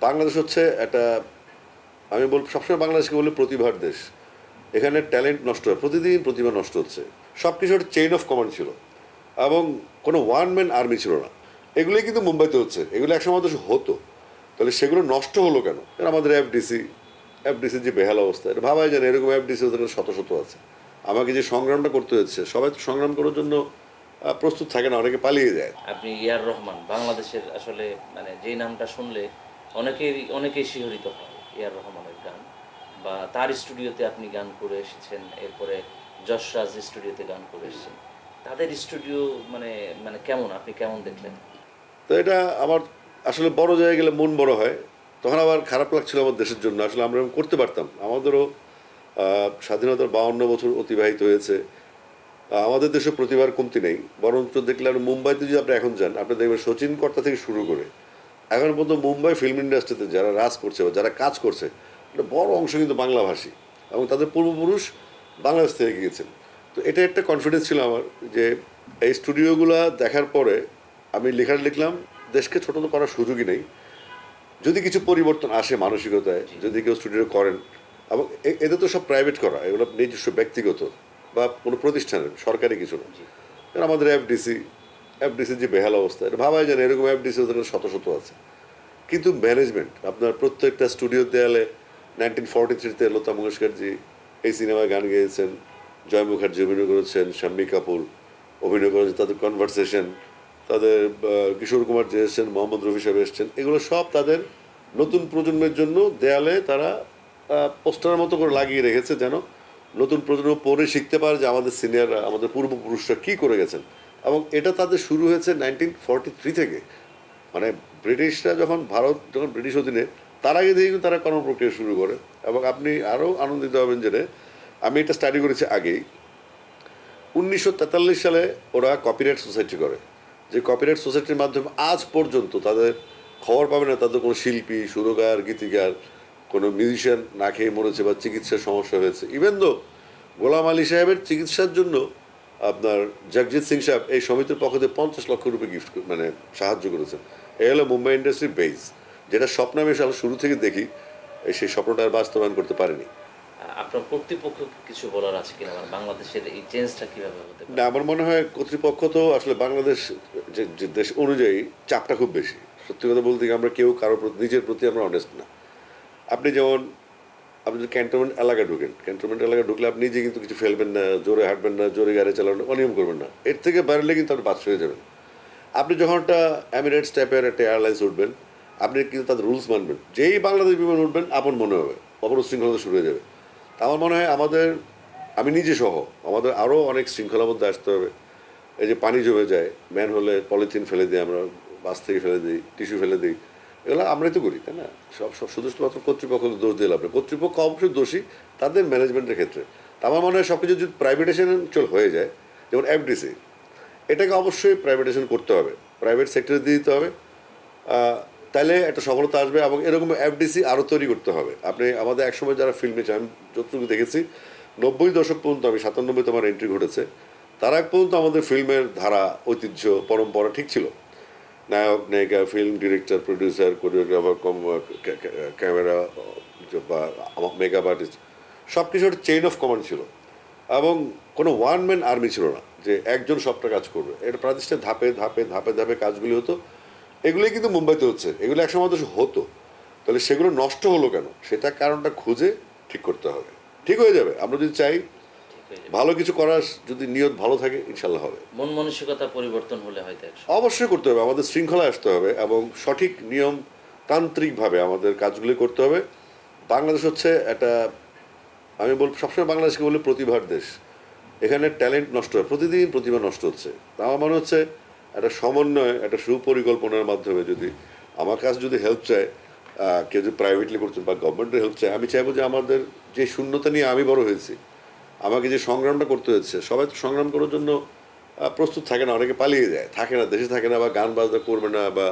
বাংলাদেশ হচ্ছে একটা, আমি বল, সবসময় বাংলাদেশকে বলি প্রতিভার দেশ। এখানে ট্যালেন্ট নষ্ট হয়, প্রতিদিন প্রতিভা নষ্ট হচ্ছে। সব কিছু একটা চেইন অফ কমান্ড ছিল। এবং কোনো ওয়ান ম্যান আর্মি ছিল না। এগুলোই কিন্তু মুম্বাইতে হচ্ছে। এগুলো একসময় তো হতো। তাহলে সেগুলো নষ্ট হলো কেন? কারণ আমাদের এফডিসি এফডিসির যে বেহাল অবস্থা, এটা ভাবাই যায় না, এরকম এফডিসি শত শত আছে। আমাকে যে সংগ্রামটা করতে হচ্ছে, সবাই তো সংগ্রাম করার জন্য প্রস্তুত থাকে না, অনেকে পালিয়ে যায়। আপনি ইয়ার রহমান, বাংলাদেশের আসলে মানে যেই নামটা শুনলে অনেকেই অনেকেই শিহরিত হয় এ আর রহমানের গান। বা তার স্টুডিওতে আপনি গান করে এসেছেন, এরপরে যশরাজ স্টুডিওতে গান করে এসেছেন। তাদের স্টুডিও মানে মানে কেমন? আপনি কেমন দেখলেন? তো এটা আমার আসলে বড় জায়গায় গেলে মন বড় হয়। তখন আবার খারাপ লাগছিল আমার দেশের জন্য। আসলে আমরা এরকম করতে পারতাম। আমাদেরও স্বাধীনতার বাউন্ন বছর অতিবাহিত হয়েছে। আমাদের দেশে প্রতিভার কমতি নেই। বরঞ্চ দেখলে মুম্বাইতে যদি আপনি এখন যান, আপনি দেখবেন সচিন কর্তা থেকে শুরু করে এখন পর্যন্ত মুম্বাই ফিল্ম ইন্ডাস্ট্রিতে যারা রাজ করছে বা যারা কাজ করছে একটা বড় অংশ কিন্তু বাংলাভাষী এবং তাদের পূর্বপুরুষ বাংলাদেশ থেকে গিয়েছেন। তো এটা একটা কনফিডেন্স ছিল আমার যে এই স্টুডিওগুলো দেখার পরে আমি লেখার লিখলাম দেশকে ছোট তো করার সুযোগই নেই। যদি কিছু পরিবর্তন আসে মানসিকতায় যদি কেউ স্টুডিও করেন এবং এ- এদের তো সব প্রাইভেট করা এগুলো নিজস্ব ব্যক্তিগত বা কোনো প্রতিষ্ঠানের সরকারি কিছু না। আমাদের এফডিসি এফডিসির যে বেহাল অবস্থা, এটা ভাবাই যায় এরকম এফডিসি ওদের শত শত আছে। কিন্তু ম্যানেজমেন্ট আপনার প্রত্যেকটা স্টুডিও দেয়ালে নাইনটিন ফর্টি থ্রিতে লতা মঙ্গেশকরজি এই সিনেমায় গান গেয়েছেন, জয় মুখার্জি অভিনয় করেছেন, শাম্মী কাপুর অভিনয় করেছেন, তাদের কনভারসেশন তাদের কিশোর কুমার যে এসেছেন, মোহাম্মদ রফি সাহেব এসেছেন, এগুলো সব তাদের নতুন প্রজন্মের জন্য দেয়ালে তারা পোস্টারের মতো করে লাগিয়ে রেখেছে যেন নতুন প্রজন্ম পড়ে শিখতে পারে যে আমাদের সিনিয়ররা আমাদের পূর্বপুরুষরা কী করে গেছেন। এবং এটা তাদের শুরু হয়েছে নাইনটিন ফর্টি থ্রি থেকে। মানে ব্রিটিশরা যখন ভারত, যখন ব্রিটিশ অধীনে, তার আগে থেকে কিন্তু তারা কর্মপ্রক্রিয়া শুরু করে এবং আপনি আরও আনন্দিত হবেন জেনে আমি এটা স্টাডি করেছি আগেই। উনিশশো তেতাল্লিশ সালে ওরা কপিরাইট সোসাইটি করে। যে কপিরাইট সোসাইটির মাধ্যমে আজ পর্যন্ত তাদের খবর পাবে না, তাদের কোনো শিল্পী, সুরকার, গীতিকার, কোনো মিউজিশিয়ান না খেয়ে মরেছে বা চিকিৎসার সমস্যা হয়েছে। ইভেন দো গোলাম আলী সাহেবের চিকিৎসার জন্য আপনার জগজিৎ সিং সাহেব এই সমিতির পক্ষ থেকে পঞ্চাশ লক্ষ রুপি গিফট মানে সাহায্য করেছেন। এই হলো মুম্বাই ইন্ডাস্ট্রি বেস যেটা স্বপ্ন আমি শুরু থেকে দেখি সেই স্বপ্নটা আর বাস্তবায়ন করতে পারিনি। আপনার কর্তৃপক্ষ কিছু বলার আছে কিনা? মানে বাংলাদেশের এই চেঞ্জটা কীভাবে হতে না আমার মনে হয় কর্তৃপক্ষ তো আসলে বাংলাদেশ যে দেশ অনুযায়ী চাপটা খুব বেশি। সত্যি কথা বলতে আমরা কেউ কারোর প্রতি নিজের প্রতি আমরা অনেস্ট না। আপনি যেমন আপনি যদি ক্যান্টনমেন্ট এলাকায় ঢুকেন ক্যান্টনমেন্ট এলাকায় ঢুকলে আপনি নিজে কিন্তু কিছু ফেলবেন না, জোরে হাঁটবেন না, জোরে গাড়ি চালাবেন অনিয়ম করবেন না। এর থেকে বাইরে কিন্তু আপনি বাদশা হয়ে যাবেন। আপনি যখন একটা এমিরেটস টাইপের একটা এয়ারলাইন্স উঠবেন, আপনি কিন্তু তাদের রুলস মানবেন। যেই বাংলাদেশ বিমান উঠবেন, আপন মনে হবে, অপর শৃঙ্খলতা শুরু হয়ে যাবে। তা আমার মনে হয় আমাদের, আমি নিজে সহ, আমাদের আরও অনেক শৃঙ্খলার মধ্যে আসতে হবে। এই যে পানি জমে যায় ম্যান হলে পলিথিন ফেলে দিই আমরা, বাস থেকে ফেলে দিই, টিস্যু ফেলে দিই এগুলো আমরাই তো করি, তাই না? সব সব শুধুমাত্র কর্তৃপক্ষকে দোষ দিয়ে লাভ। কর্তৃপক্ষ অবশ্যই দোষী তাদের ম্যানেজমেন্টের ক্ষেত্রে। আমার মনে হয় সব কিছু যদি প্রাইভেটেশন চল হয়ে যায়, যেমন এফডিসি এটাকে অবশ্যই প্রাইভেটেশন করতে হবে। প্রাইভেট সেক্টরে দিয়ে দিতে হবে। তাহলে একটা সফলতা আসবে এবং এরকম এফডিসি আরও তৈরি করতে হবে। আপনি আমাদের একসময় যারা ফিল্মে আমি যতটুকু দেখেছি, নব্বই দশক পর্যন্ত আমি সাতানব্বই তোমার এন্ট্রি ঘটেছে। তার আগ পর্যন্ত আমাদের ফিল্মের ধারা, ঐতিহ্য, পরম্পরা ঠিক ছিল। নায়ক, নায়িকা film director producer choreographer camera বা মেকআপ আর্টিস্ট সব কিছু একটা চেইন অফ কমান্ড ছিল। এবং কোনো ওয়ান ম্যান আর্মি ছিল না, যে একজন সবটা কাজ করবে। এটা প্রাতিষ্ঠা ধাপে ধাপে ধাপে ধাপে কাজগুলি হতো। এগুলোই কিন্তু মুম্বাইতে হচ্ছে। এগুলো একসময় তো হতো। তাহলে সেগুলো নষ্ট হলো কেন? সেটা কারণটা খুঁজে ঠিক করতে হবে। ঠিক হয়ে যাবে। আমরা যদি চাই। ভালো কিছু করার যদি নিয়ত ভালো থাকে ইনশাল্লাহ হবে। মন মানসিকতা পরিবর্তন হলে হয়তো অবশ্যই করতে হবে আমাদের শৃঙ্খলা আসতে হবে এবং সঠিক নিয়ম তান্ত্রিকভাবে আমাদের কাজগুলি করতে হবে। বাংলাদেশ হচ্ছে একটা আমি বল সবসময় বাংলাদেশকে বলি প্রতিভার দেশ। এখানে ট্যালেন্ট নষ্ট হয় প্রতিদিন প্রতিভা নষ্ট হচ্ছে। তা আমার মনে হচ্ছে একটা সমন্বয় একটা সুপরিকল্পনার মাধ্যমে যদি আমার কাছে যদি হেল্প চায় কেউ যদি প্রাইভেটলি করছেন বা গভর্নমেন্টের হেল্প চায় আমি চাইব যে আমাদের যে শূন্যতা নিয়ে আমি বড় হয়েছি আমাকে যে সংগ্রামটা করতে হচ্ছে, সবাই তো সংগ্রাম করার জন্য প্রস্তুত থাকে না, অনেকে পালিয়ে যায়, থাকে না, দেশে থাকে না বা গান বাজনা করবে না বা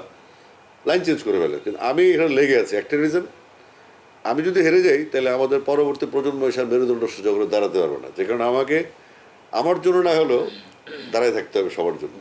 লাইন চেঞ্জ করে ফেলে। কিন্তু আমি এখানে লেগে আছি একটা রিজন আমি যদি হেরে যাই, তাহলে আমাদের পরবর্তী প্রজন্ম এসে আর মেরুদণ্ড সুযোগ দাঁড়াতে পারবে না। যে কারণে আমাকে, আমার জন্য না হলেও দাঁড়ায় থাকতে হবে সবার জন্য।